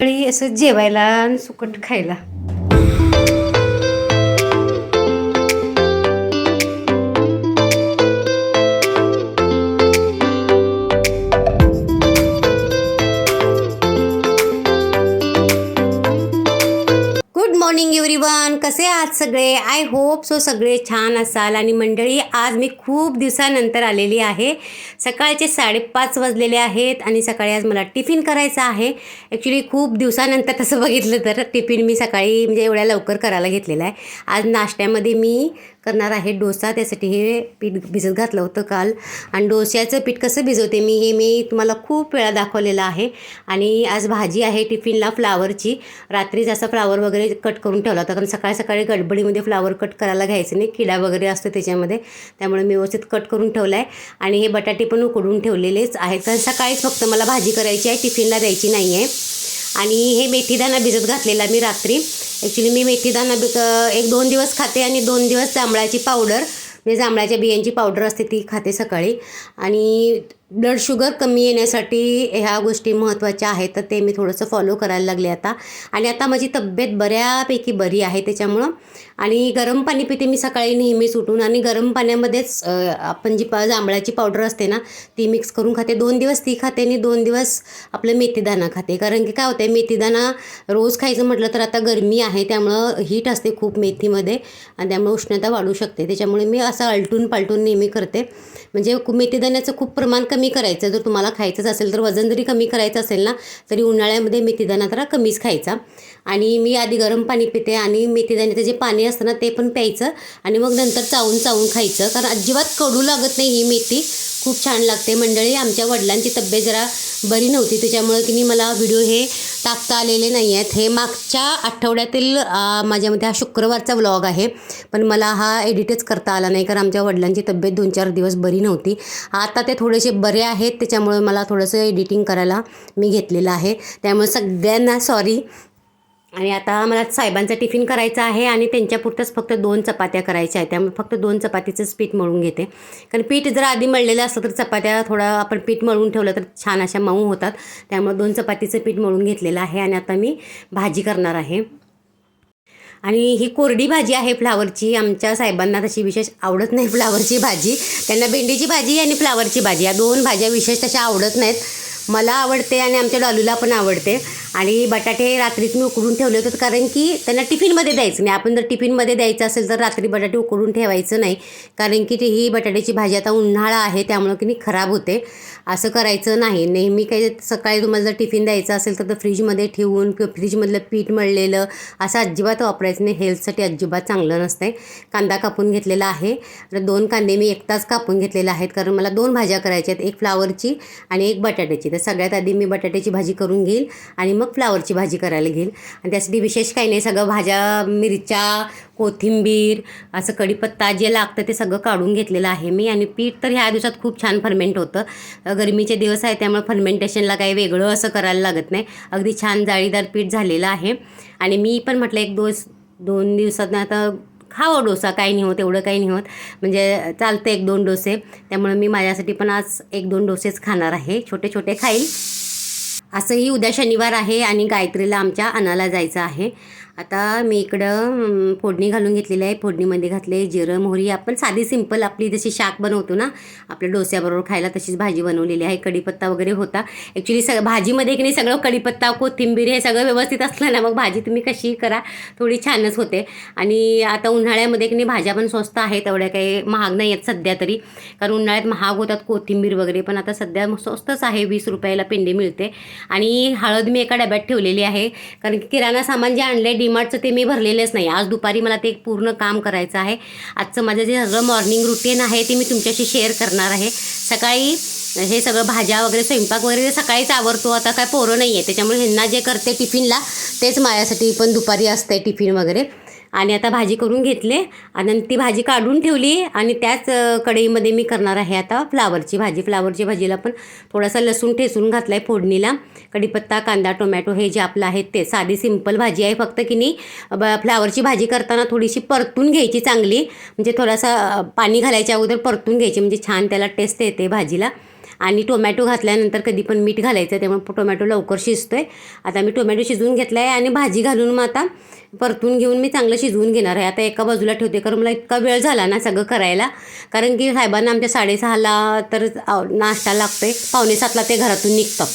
आणि असं जेवायला आणि सुकट खायला. कसे आहात सगळे? आय होप सो सगळे छान असाल. आणि मंडळी आज मी खूप दिवसानंतर आलेली आहे. सकाळचे साडेपाच वाजलेले आहेत आणि सकाळी आज मला टिफिन करायचा आहे. ॲक्च्युली खूप दिवसानंतर तसं बघितलं तर टिफिन मी सकाळी म्हणजे एवढ्या लवकर करायला घेतलेला आहे. आज नाश्त्यामध्ये मी करणार आहे. डोसा त्यासाठी हे पीठ भिजत घातलं होतं काल. आणि डोस्याचं पीठ कसं भिजवते मी हे मी तुम्हाला खूप वेळा दाखवलेलं आहे. आणि आज भाजी आहे टिफिनला फ्लावरची. रात्रीच असा फ्लावर वगैरे कट करून ठेवला होता कारण सकाळी सकाळी गडबडीमध्ये फ्लावर कट करायला घ्यायचं नाही किडा वगैरे असतो त्याच्यामध्ये. त्यामुळे मी व्यवस्थित कट करून ठेवला आहे आणि हे बटाटे पण उकडून ठेवलेलेच आहेत कारण सकाळीच फक्त मला भाजी करायची आहे टिफिनला द्यायची नाही आहे आणि हे मेथीदाणा भिजत घातलेला मी रात्री. ॲक्च्युली मी मेथीदाणा बी एक दोन दिवस खाते आणि दोन दिवस जांभळाची पावडर म्हणजे जांभळाच्या बियांची पावडर असते ती खाते सकाळी. आणि ब्लड शुगर कमी येण्यासाठी ह्या गोष्टी महत्त्वाच्या आहेत तर ते मी थोडंसं फॉलो करायला लागले आता. आणि आता माझी तब्येत बऱ्यापैकी बरी आहे त्याच्यामुळं. आणि गरम पाणी पिते मी सकाळी नेहमीच उठून. आणि गरम पाण्यामध्येच आपण जी पा जांभळाची पावडर असते ना ती मिक्स करून खाते. दोन दिवस ती खाते आणि दोन दिवस आपलं मेथीदाणा खाते. कारण की काय होतं आहे मेथीदाणा रोज खायचं म्हटलं तर आता गरमी आहे त्यामुळं हीट असते खूप मेथीमध्ये. आणि त्यामुळे उष्णता वाढू शकते. त्याच्यामुळे मी असं आलटून पालटून नेहमी करते. म्हणजे मेथीदाण्याचं खूप प्रमाण कमी कमी करायचं जर तुम्हाला खायचंच असेल तर वजन जरी कमी करायचं असेल ना तरी उन्हाळ्यामध्ये मेथीदाणा जरा कमीच खायचा. आणि मी आधी गरम पाणी पिते आणि मेथीदाण्याचं जे पाणी असतं ना ते पण प्यायचं आणि मग नंतर चावून चावून खायचं. कारण अजिबात कडू लागत नाही ही मेथी. खूप छान लागते. मंडळी आमच्या वडिलांची तब्येत जरा बरी नव्हती त्याच्यामुळे तिने मला व्हिडिओ हे टाकता आलेले नाही आहेत. हे मागच्या आठवड्यातील माझ्या माझ्यामध्ये हा शुक्रवारचा व्लॉग आहे. पण मला हा एडिटच करता आला नाही कारण आमच्या वडिलांची तब्येत दोन चार दिवस बरी नव्हती. आता ते थोडेसे बरे आहेत त्याच्यामुळे मला थोडंसं एडिटिंग करायला मी घेतलेलं आहे. त्यामुळे सगळ्यांना सॉरी आणि आता मला साहेबांचा टिफिन करायचा आहे आणि त्यांच्यापुरतंच फक्त दोन चपात्या करायच्या आहेत. त्यामुळे फक्त दोन चपातीचंच पीठ मळून घेते. कारण पीठ जर आधी मळलेलं असतं तर चपात्या थोडा आपण पीठ मळून ठेवलं तर छान अशा मऊ होतात. त्यामुळे दोन चपातीचं पीठ मळून घेतलेलं आहे आणि आता मी भाजी करणार आहे. आणि ही कोरडी भाजी आहे फ्लावरची. आमच्या साहेबांना तशी विशेष आवडत नाही फ्लावरची भाजी. त्यांना भेंडीची भाजी आणि फ्लावरची भाजी. या दोन भाज्या विशेष तशा आवडत नाहीत. मला आवडते आणि आमच्या डॉलूला पण आवडते. आणि बटाटे रात्रीच मी उकडून ठेवले होते कारण की त्यांना टिफिनमध्ये द्यायचं नाही. आपण जर टिफिनमध्ये द्यायचं असेल तर रात्री बटाटे उकडून ठेवायचं नाही. कारण की ती ही बटाट्याची भाजी आता उन्हाळा आहे त्यामुळं की नाही खराब होते. असं करायचं नाही. नेहमी काही सकाळी तुम्हाला जर टिफिन द्यायचं असेल तर तर फ्रीजमध्ये ठेवून किंवा फ्रीजमधलं पीठ मळलेलं असं अजिबात वापरायचं नाही. हेल्थसाठी अजिबात चांगलं नसतं कांदा कापून घेतलेला आहे. तर दोन कांदे मी एकटाच कापून घेतलेले आहेत. कारण मला दोन भाज्या करायच्या आहेत. एक फ्लावरची आणि एक बटाट्याची. तर सगळ्यात आधी मी बटाट्याची भाजी करून घेईल आणि मग फ्लावरची भाजी करायला घेईल. आणि त्यासाठी विशेष काही नाही. सगळं भाज्या मिरच्या कोथिंबीर असं कढीपत्ता जे लागतं ते सगळं काढून घेतलेलं आहे मी. आणि पीठ तर ह्या दिवसात खूप छान फर्मेंट होतं. गरमीचे दिवस आहे त्यामुळे फर्मेंटेशनला काही वेगळं असं करायला लागत नाही. अगदी छान जाळीदार पीठ झालेलं आहे. आणि मी पण म्हटलं एक दोस दोन दिवसात आता खावं डोसा काही नाही होत एवढं काही नाही होत. म्हणजे चालतं एक दोन डोसे. त्यामुळे मी माझ्यासाठी पण आज एक दोन डोसेच खाणार आहे. छोटे छोटे खाईल असंही उद्या शनिवार आहे आणि गायत्रीला आमच्या अनाला जायचं आहे. आता मी इकडं फोडणी घालून घेतलेली आहे. फोडणीमध्ये घातले जिरं मोहरी. आपण साधी सिंपल आपली जशी शाक बनवतो ना आपल्या डोस्याबरोबर खायला तशीच भाजी बनवलेली आहे. कढीपत्ता वगैरे होता. ॲक्च्युली सग भाजीमध्ये की नाही सगळं कढीपत्ता कोथिंबीर हे सगळं व्यवस्थित असलं ना मग भाजी तुम्ही कशीही करा थोडी छानच होते. आणि आता उन्हाळ्यामध्ये की नाही भाज्या पण स्वस्त आहेत एवढ्या काही महाग नाही आहेत सध्या तरी. कारण उन्हाळ्यात महाग होतात कोथिंबीर वगैरे पण आता सध्या स्वस्तच आहे वीस रुपयाला पेंडी मिळते. आणि हळद मी एका डब्यात ठेवलेली आहे. कारण की किराणा सामान जे आणलं आहे डीमार्टचं ते मी भरलेलंच नाही. आज दुपारी मला ते एक पूर्ण काम करायचं आहे. आजचं माझं जे सगळं मॉर्निंग रुटीन आहे ते मी तुमच्याशी शेअर करणार आहे. सकाळी हे सगळं भाज्या वगैरे स्वयंपाक वगैरे सकाळीच आवरतो आता काय पोरं नाही आहे त्याच्यामुळे ह्यांना जे करते टिफिनला तेच माझ्यासाठी पण दुपारी असते टिफिन वगैरे. आणि आता भाजी करून घेतले. आणि ती भाजी काढून ठेवली. आणि त्याच कढईमध्ये मी करणार आहे आता फ्लावरची भाजी. फ्लावरची भाजीला पण थोडासा लसूण ठेसून घातला आहे फोडणीला. कढीपत्ता कांदा टोमॅटो हे जे आपलं आहे ते साधी सिंपल भाजी आहे. फक्त की नाही ब फ्लावरची भाजी करताना थोडीशी परतून घ्यायची चांगली. म्हणजे थोडासा पाणी घालायच्या अगोदर परतून घ्यायची. म्हणजे छान त्याला टेस्ट येते भाजीला. आणि टोमॅटो घातल्यानंतर कधी पण मीठ घालायचं त्यामुळे टोमॅटो लवकर शिजतो आहे आता मी टोमॅटो शिजवून घेतला आहे आणि भाजी घालून मग आता परतून घेऊन मी चांगलं शिजवून घेणार आहे. आता एका बाजूला ठेवते कारण मला इतका वेळ झाला ना सगळं करायला. कारण की साहेबांना आमच्या साडेसहाला तर नाश्ता लागतोय पावणे सातला ते घरातून निघतात.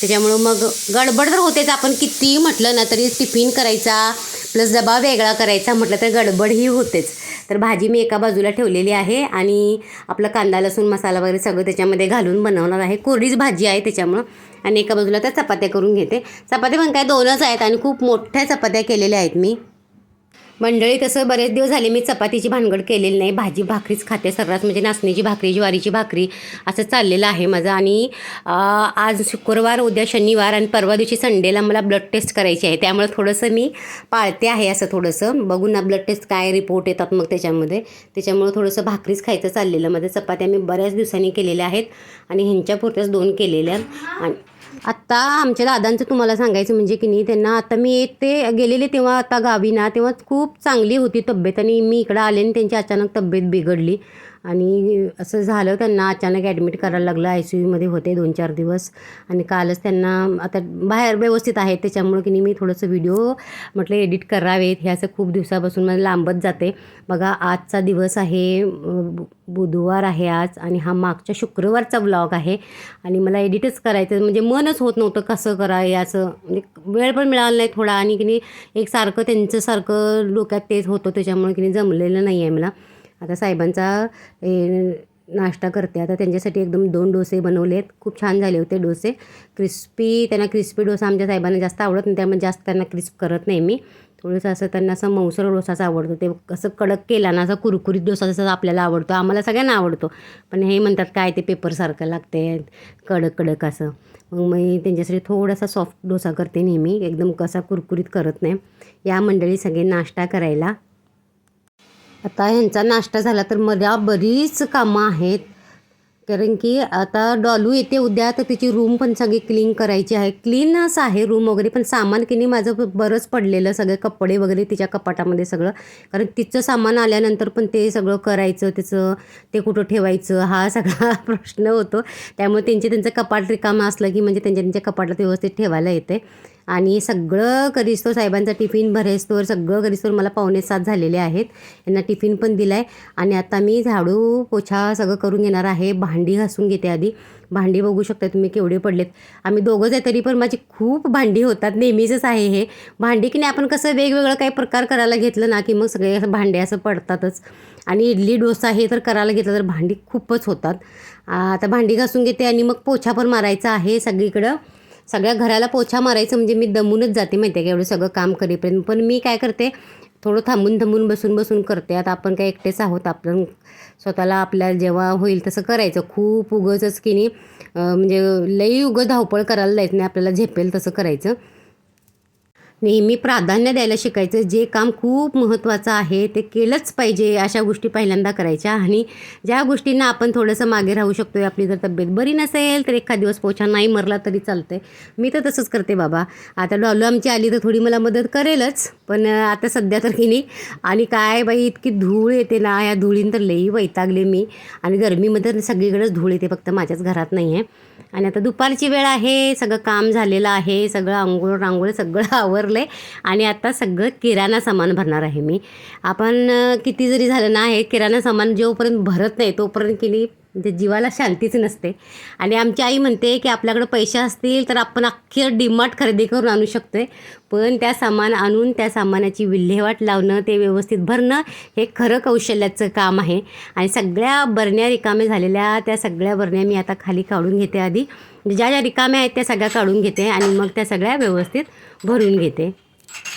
त्याच्यामुळं मग गडबड तर होतेच. आपण कितीही म्हटलं ना तरी टिफिन करायचा प्लस डबा वेगळा करायचा म्हटलं तर गडबड ही होतेच. तर भाजी मी एका बाजूला ठेवलेली आहे आणि आपला कांदा लसूण मसाला वगैरे सगळं त्याच्यामध्ये घालून बनवणार आहे. कोरडीच भाजी आहे त्याच्यामुळं. आणि एका बाजूला त्या चपात्या करून घेते. चपात्या पण काय दोनच आहेत आणि खूप मोठ्या चपात्या केलेल्या आहेत मी. मंडळी तसं बरेच दिवस झाले मी चपातीची भानगड केलेली नाही. भाजी भाकरीच खाते सर्रास म्हणजे नाचणीची भाकरी ज्वारीची भाकरी असं चाललेलं आहे माझं. आणि आज शुक्रवार उद्या शनिवार आणि परवा दिवशी संडेला मला ब्लड टेस्ट करायची आहे. त्यामुळे थोडंसं मी पाळते आहे असं थोडंसं. बघून ना ब्लड टेस्ट काय रिपोर्ट येतात मग त्याच्यामध्ये. त्याच्यामुळं थोडंसं भाकरीच खायचं चाललेलं. माझं चपात्या मी बऱ्याच दिवसांनी केलेल्या आहेत आणि ह्यांच्यापुरत्याच दोन केलेल्या आणि आत्ता आमच्या दादांचं तुम्हाला सांगायचं म्हणजे की नाही त्यांना आता मी येते गेलेले तेव्हा आता गावी ना तेव्हा खूप चांगली होती तब्येत आणि मी इकडं आले आणि त्यांची अचानक तब्येत बिघडली. आणि असं झालं त्यांना अचानक ॲडमिट करायला लागलं. आय सी यूमध्ये होते दोन चार दिवस. आणि कालच त्यांना आता बाहेर व्यवस्थित आहेत त्याच्यामुळं की नाही मी थोडंसं व्हिडिओ म्हटलं एडिट करावेत. हे असं खूप दिवसापासून मला लांबत जाते. बघा आजचा दिवस आहे बुधवार आहे आज आणि हा मागच्या शुक्रवारचा ब्लॉग आहे. आणि मला एडिटच करायचं म्हणजे मनच होत नव्हतं कसं करावं असं. म्हणजे वेळ पण मिळाला नाही थोडा आणि की नाही एक सारखं त्यांचं सारखं डोक्यात तेच होतं. त्याच्यामुळे की नाही जमलेलं नाही आहे मला. आता साहेबांचा नाश्ता करते. आता त्यांच्यासाठी एकदम दोन डोसे बनवले आहेत खूप छान झाले होते डोसे. क्रिस्पी त्यांना क्रिस्पी डोसा आमच्या साहेबांना जास्त आवडत नाही. त्यामुळे जास्त त्यांना क्रिस्प करत नाही मी. थोडंसं असं त्यांना असं मौसर डोसाच आवडतो. ते कसं कडक केला ना असा कुरकुरीत डोसा जसा आपल्याला आवडतो. आम्हाला सगळ्यांना आवडतो. पण हे म्हणतात काय ते पेपरसारखं लागते. कडक कडक असं. मग मी त्यांच्यासाठी थोडासा सॉफ्ट डोसा करते नेहमी. एकदम कसा कुरकुरीत करत नाही. या मंडळी सगळे नाश्ता करायला आता ह्यांचा नाश्ता झाला तर मला बरीच कामं आहेत. कारण की आता डॉलू येते उद्या तर तिची रूम पण सगळी क्लीन करायची आहे. क्लीनच आहे रूम वगैरे पण सामान किनी माझं बरंच पडलेलं सगळे कपडे वगैरे तिच्या कपाटामध्ये सगळं. कारण तिचं सामान आल्यानंतर पण ते सगळं करायचं तिचं ते कुठं ठेवायचं हा सगळा प्रश्न होतो. त्यामुळे त्यांचे त्यांचं कपाट रिकामं असलं की म्हणजे त्यांच्या त्यांच्या कपाटात व्यवस्थित ठेवायला येते. आणि सगळं करिस्तोर साहेबांचा टिफिन भरेस्तोर सगळं करिस्तोर मला पावणे सात झालेले आहेत. यांना टिफिन पण दिला आहे आणि आता मी झाडू पोछा सगळं करून घेणार आहे. भांडी घासून घेते आधी. भांडी बघू शकता तुम्ही केवढे पडलेत. आम्ही दोघंच आहे तरी पण माझी खूप भांडी होतात. नेहमीचंच आहे हे. भांडी की नाही आपण कसं वेगवेगळं काही प्रकार करायला घेतलं ना की मग सगळे असं भांडे असं पडतातच. आणि इडली डोसा हे तर करायला घेतलं तर भांडी खूपच होतात. आता भांडी घासून घेते आणि मग पोछा पण मारायचा आहे सगळीकडं. सगळ्या घराला पोछा मारायचं म्हणजे मी दमूनच जाते माहिती आहे का? एवढं सगळं काम करेपर्यंत. पण मी काय करते थोडं थांबून थांबून बसून बसून करते. आता आपण काय एकटेच आहोत. आपण स्वतःला आपल्याला जेव्हा होईल तसं करायचं. खूप उगंच की नाही म्हणजे लई उगं धावपळ करायला जायचं नाही. आपल्याला झेपेल तसं करायचं. नेहमी प्राधान्य द्यायला शिकायचं. जे काम खूप महत्त्वाचं आहे ते केलंच पाहिजे अशा गोष्टी पहिल्यांदा करायच्या. आणि ज्या गोष्टींना आपण थोडंसं मागे राहू शकतो आहे आपली जर तब्येत बरी नसेल तर एखाद दिवस पोछा नाही मरला तरी चालतंय. मी तर तसंच करते बाबा. आता डॉलू आमची आली तर थोडी मला मदत करेलच पण आता सध्या तर की नाही. आणि काय बाई इतकी धूळ येते ना या धुळीन तर लई वैतागले मी. आणि गरमीमध्ये सगळीकडेच धूळ येते फक्त माझ्याच घरात नाही आहे आणि आता दुपारची वेळ आहे सगळं काम झालेलं आहे सगळं आंघोळ रांगोळ सगळं आवरलं आहे आणि आता सगळं किराणा सामान भरणार आहे मी. आपण किती जरी झालं ना हे किराणा सामान जोपर्यंत भरत नाही तोपर्यंत की नाही म्हणजे जीवाला शांतीच नसते. आणि आमची आई म्हणते की आपल्याकडे पैसे असतील तर आपण अख्खी डिमार्ट खरेदी करून आणू शकतो आहे पण त्या सामान आणून त्या सामानाची विल्हेवाट लावणं ते व्यवस्थित भरणं हे खरं कौशल्याचं काम आहे. आणि सगळ्या बरण्या रिकाम्या झालेल्या त्या सगळ्या बरण्या मी आता खाली काढून घेते आधी. ज्या ज्या रिकाम्या आहेत त्या सगळ्या काढून घेते आणि मग त्या सगळ्या व्यवस्थित भरून घेते.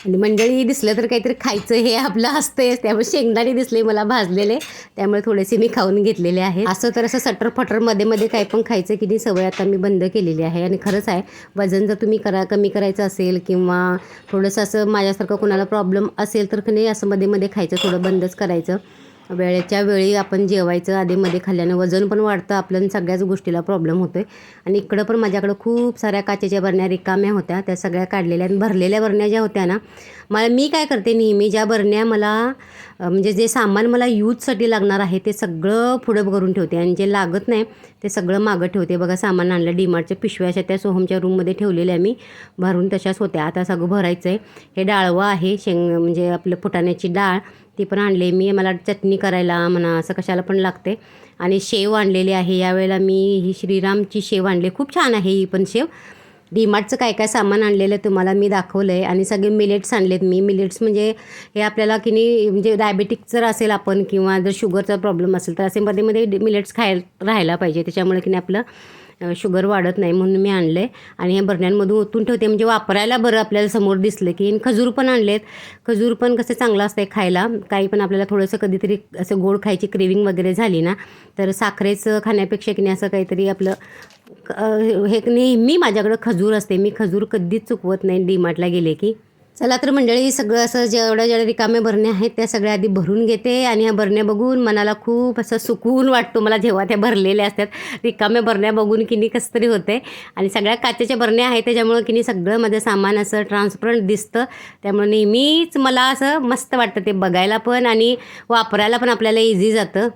आणि मंडळी दिसलं तर काहीतरी खायचं हे आपलं असतंय. त्यामुळे शेंगदाणे दिसले मला भाजलेले. त्यामुळे थोडेसे मी खाऊन घेतलेले आहे असं तर असं सटर फटरमध्ये मध्ये काही पण खायचं की नाही सवय आता मी बंद केलेली आहे. आणि खरंच आहे वजन जर तुम्ही करा कमी करायचं असेल किंवा थोडंसं असं माझ्यासारखं कोणाला प्रॉब्लेम असेल तर नाही असं मध्ये मध्ये खायचं थोडं बंदच करायचं. वेळेच्या वेळी आपण जेवायचं आधीमध्ये खाल्ल्यानं वजन पण वाढतं आपल्या सगळ्याच गोष्टीला प्रॉब्लेम होतो आहे आणि इकडं पण माझ्याकडं खूप साऱ्या काचेच्या बरण्या रिकाम्या होत्या. त्या सगळ्या काढलेल्या आणि भरलेल्या बरण्या ज्या होत्या ना मला मी काय करते नेहमी ज्या बरण्या मला म्हणजे जे सामान मला यूजसाठी लागणार आहे ते सगळं पुढं करून ठेवते. आणि जे लागत नाही ते सगळं मागं ठेवते. बघा सामान आणलं डीमार्टच्या पिशव्या अशा त्या सोहमच्या रूममध्ये ठेवलेल्या मी भरून तशाच होत्या. आता सगळं भरायचं आहे हे डाळवं आहे शेंग म्हणजे आपलं फुटाण्याची डाळ ती पण आणली. मी मला चटणी करायला म्हणा असं कशाला पण लागते. आणि शेव आणलेली आहे. यावेळेला मी ही श्रीरामची शेव आणली. खूप छान आहे ही पण शेव. डीमार्टचं काय काय सामान आणलेलं तुम्हाला मी दाखवलं आहे आणि सगळे मिलेट्स आणलेत मी. मिलेट्स म्हणजे हे आपल्याला की नाही म्हणजे डायबेटिक जर असेल आपण किंवा जर शुगरचा प्रॉब्लेम असेल तर असे मध्ये मध्ये मिलेट्स खाय राहायला पाहिजे. त्याच्यामुळे की नाही आपलं शुगर वाढत नाही म्हणून मी आणलं. आहे आणि हे बरण्यांमधून ओतून ठेवते. म्हणजे वापरायला बरं आपल्याला समोर दिसलं की. खजूर पण आणलेत. खजूर पण कसं चांगलं असतं आहे खायला. काही पण आपल्याला थोडंसं कधीतरी असं गोड खायची क्रेविंग वगैरे झाली ना तर साखरेचं खाण्यापेक्षा की नाही असं काहीतरी आपलं हे नेहमी माझ्याकडं खजूर असते. मी खजूर कधीच चुकवत नाही. डीमार्टला गेले की. चला तर मंडळी सगळं असं जेवढ्या जेवढ्या रिकामे भरण्या आहेत त्या सगळ्या आधी भरून घेते आणि ह्या भरण्या बघून मनाला खूप असं सुकून वाटतो मला जेव्हा त्या भरलेल्या असतात. रिकाम्या भरण्या बघून की नाही कसं तरी होते आणि सगळ्या काचेच्या भरण्या आहेत त्याच्यामुळं की नाही सगळं माझं सामान असं ट्रान्सपरंट दिसतं. त्यामुळे नेहमीच मला असं मस्त वाटतं ते बघायला पण आणि वापरायला पण आपल्याला इझी जातं.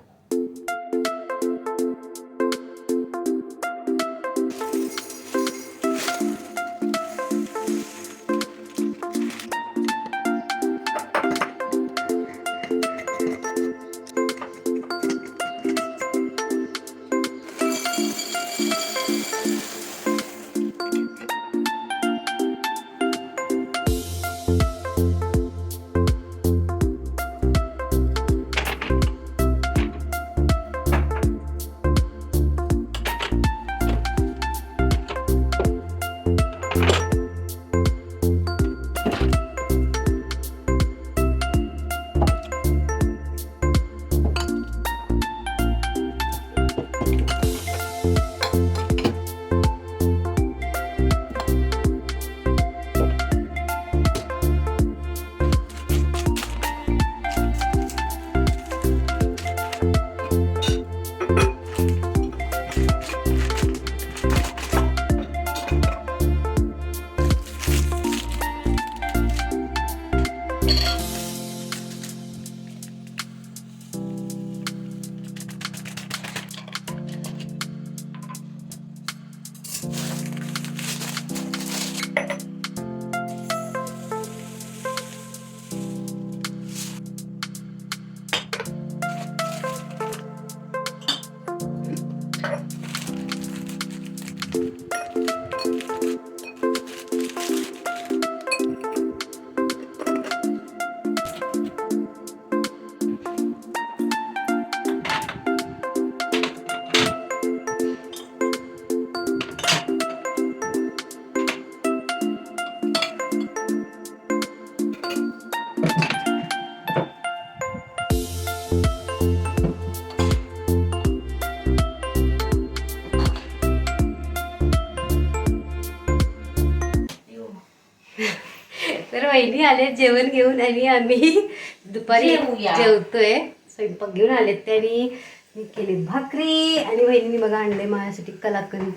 वहिनी आले जेवण घेऊन आणि आम्ही दुपारी. जेवतोय. स्वयंपाक घेऊन आलेत त्यांनी मी केली भाकरी आणि वहिनीने बघा आणले माझ्यासाठी कलाकंद.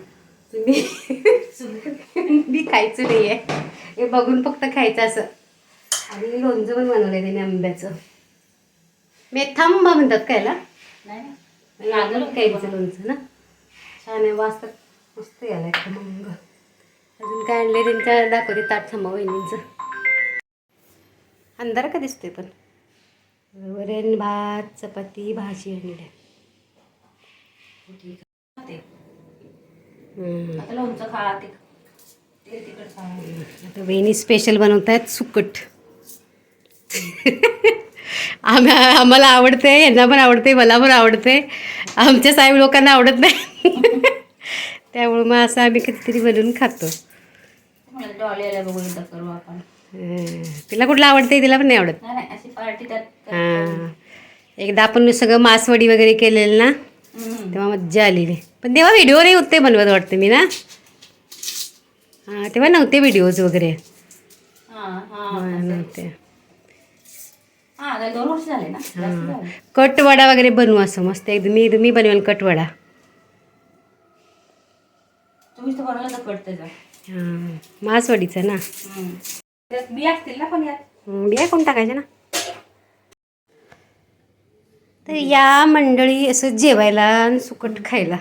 तुम्ही मी खायचं नाही आहे हे बघून फक्त खायचं असं. आणि लोणचं पण बनवलंय त्याने आंब्याचं. मेथांबा म्हणतात कायला नाही लागलं कायचं लोणचं ना. छान आहे वाजतात मस्त यायला खमंग. अजून काय आणले त्यांच्या दाखवते ताट थांबा वहिनींचं. अंधार का दिसतोय पण. वरण भात चपाती भाजी हम्म. आता वहिनी स्पेशल बनवत आहेत सुकट. आम्ही आम्हाला आवडते यांना पण आवडते मला पण आवडते आमच्या साहेब लोकांना आवडत नाही. त्यामुळे मग असं आम्ही कधीतरी बनवून खातो. मला डॉली आल्या बघून करू आपण. तिला कुठलं आवडते तिला पण नाही आवडत. हां. एकदा आपण सगळं मासवडी वगैरे केलेलं ना. तेव्हा मज्जा आलेली. पण तेव्हा व्हिडिओ नाही होते बनवत वाटते मी ना. हां तेव्हा नव्हते व्हिडिओज वगैरे. नव्हते. हा. कटवडा वगैरे बनवू असं मस्त. एकदम मी मी बनवेल कटवडा हां मासवडीचा ना. बिया असतील ना कोण टाकायच्या ना? तर या मंडळी असं जेवायला आणि सुकट खायला.